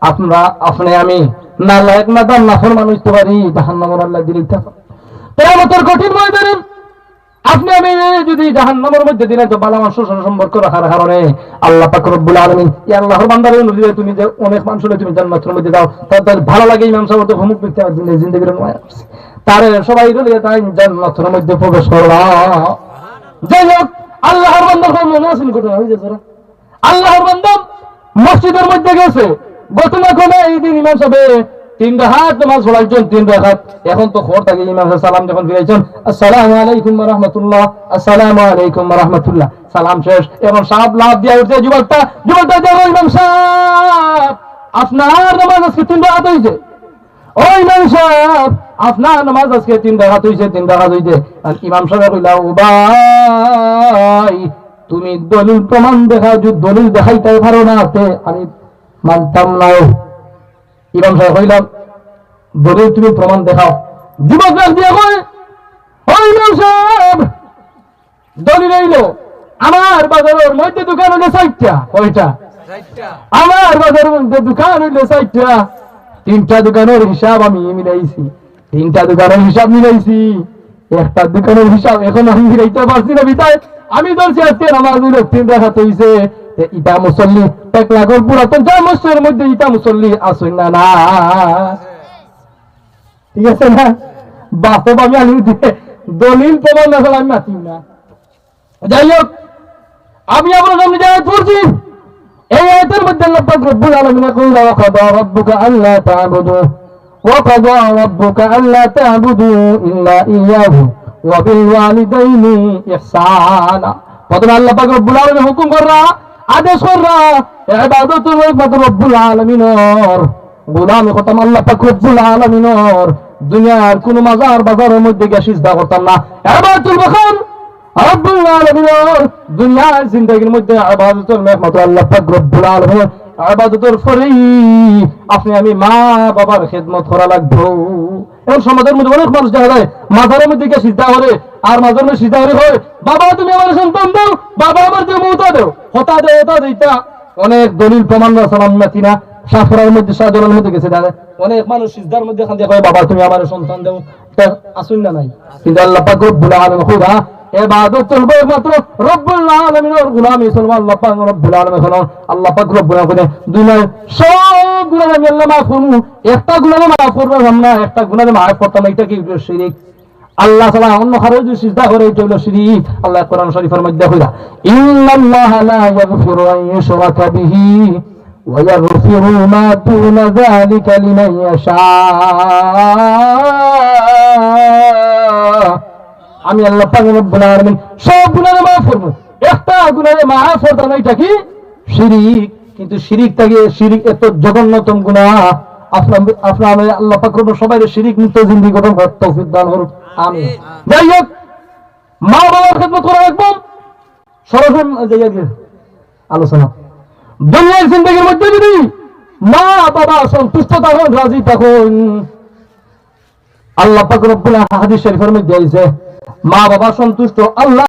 আপনারা, আপনি আমি না না দাম না ফরমান হইতে পারি, জাহান্নামের আল্লাহ কেয়ামতের কঠিন ময়দানে আপনি আমি যদি জাহান্নামের মধ্যে দিলে তো মানুষ সম্পর্ক রাখার কারণে আল্লাহ পাক রব্বুল আল্লাহর তুমি যে অনেক মানুষ তুমি জান্নাতের মধ্যে দাও তাদের ভালো লাগে ইমাম সাহেব ব্যক্তি আমার দিনে জিন্দগির তার সবাই রলে তাই জান্নাতের মধ্যে প্রবেশ করবা। যাই হোক, আল্লাহর বান্দার মনে আসেন ঘটনা হয়ে যাচ্ছে না? আল্লাহর বান্দা মসজিদের মধ্যে গেছে। কোনে এই দিন ইমাম সাহেব তিন রাহাত নামাজ পড়াইছেন তিন রাহাত এখন তো খবর থাকে ইমাম সালাম যখন ফিরাইছেন, আসসালামু আলাইকুম ওয়া রাহমাতুল্লাহ, আসসালামু আলাইকুম ওয়া রাহমাতুল্লাহ। সালাম শেষ। এখন সাহেব লাভ দিয়া উঠছে, যুবকটা যুবকটা দেখো ইমাম সাহেব, আপনার নামাজ আজকে তিন রাহাত হয়েছে ও ইমাম সাহেব, আপনার নামাজ আজকে তিন রাকাত হইছে, তিন রাকাত হইছে। ইমাম সাহেব কইলা ও ভাই, তুমি দলিল প্রমাণ দেখা যদি দলিল দেখাইতে পারো না আমি মানতাম না ইমাম সাহেব কইলাম দলিল তুমি প্রমাণ দেখাও। যুবক রাখ দিয়ে কই ইমাম সাহেব দলিল আমার বাজারের মধ্যে দোকান হইল চারটা। কয়টা? আমার বাজারের মধ্যে দোকান হইল তিনটা দোকানের হিসাব আমি মিলাইছি। তিনটা দোকানের হিসাব মিলাইছি। একটা দোকানের হিসাব এখন আমি মিলাইতে পারছি না বিতাই আমি ধরছি আজকে আমার হইল তিন রাখা তৈছে ইটা মুসল্লি। এক লাখের পুরাতন চার মসজিদের মধ্যে ইটা মুসল্লি আসুন না না। ঠিক আছে না? বাস্তব আমি আলু দিয়ে দলিল প্রমাণ না আমি মাতি না। যাই হোক, আমি আপনার সামনে যাই পড়ছি, এই আয়াতের মধ্যে আল্লাহ পাক রব্বুল আলামিন কইল ওয়া কাদা রাব্বুকা আল্লা তা'বুদু আল্লা তা'বুদু ইল্লা ইয়াহু, ওয়া বিল ওয়ালিদাইনি ইহসানা। প্রথমে আল্লাহ পাক রব্বুল আলামিন হুকুম কররা আদেশ দুনিয়ার কোন মাজার বাজারের মধ্যে গিয়ে সিজদা করতাম না। ইবাদতুল আলামিনের। দুনিয়ার জিন্দেগির মধ্যে আল্লাহ আপনি, আমি মা বাবার খেদমত করা লাগবে। এখন সমাজের মধ্যে অনেক মানুষ দেখা যায় মাথার মধ্যে গিয়ে সিদ্ধা করে, আর মাথার মধ্যে সিদ্ধা করে বাবা, তুমি আমার সন্তান দাও, বাবা আমার দিয়ে মৌতা দেও। হতা দেও হতা অনেক দলিল প্রমাণ সালাম মাতিনা সাফরার মধ্যে মধ্যে গেছে, দাদা। অনেক মানুষ মধ্যে খান কয়, বাবা, তুমি আমার সন্তান আসুন না নাই। কিন্তু আল্লাহ পাক রব্বুল আলামিন ইবাদত চলবে একমাত্র রব্বুল গোলামি চলবে আল্লাহ পাক রব্বুল আলামিন আল্লাহ পাক রব্বুল আলামিন সব গুনাহ আমি আল্লাহ মাফ করব। একটা গুনাহ মাফ করব, আমরা একটা গুনাহ মাফ করতাম এটা কি শিরিক? আল্লাহ ছাড়া অন্য কারও যদি সিজদা করে, এটা হলো শিরিক। আল্লাহ কোরআন শরীফের মধ্যে কইরা ইন্নাল্লাহ লা ইয়াগফিরু আন ইউশরাকা বিহি ওয়া ইয়াগফিরু মা দুনা যালিকা লিমান ইয়াশা. আমি আল্লাহ পাক রব্বুল আলামিন সব গুনাহ মাফ করব। একটা গুনাহ মাফ করতে নাই কি? শিরিক। কিন্তু শিরিকটাকে শিরিক এত জঘন্যতম গুনাহ। আল্লাহ সবাই শিরিক মুক্ত জিন্দেগি গঠন তৌফিক দান করুন আমিন। যাই হোক মা বাবার খেদমত করা সরাসরি আলোচনা। দুনিয়ার জিন্দগির মধ্যে যদি মা বাবা সন্তুষ্ট থাকুন রাজি থাকুন। আল্লাহ পাক রব্বুল হাদিস শরীফের মধ্যে আইছে মা বাবা সন্তুষ্ট আল্লাহ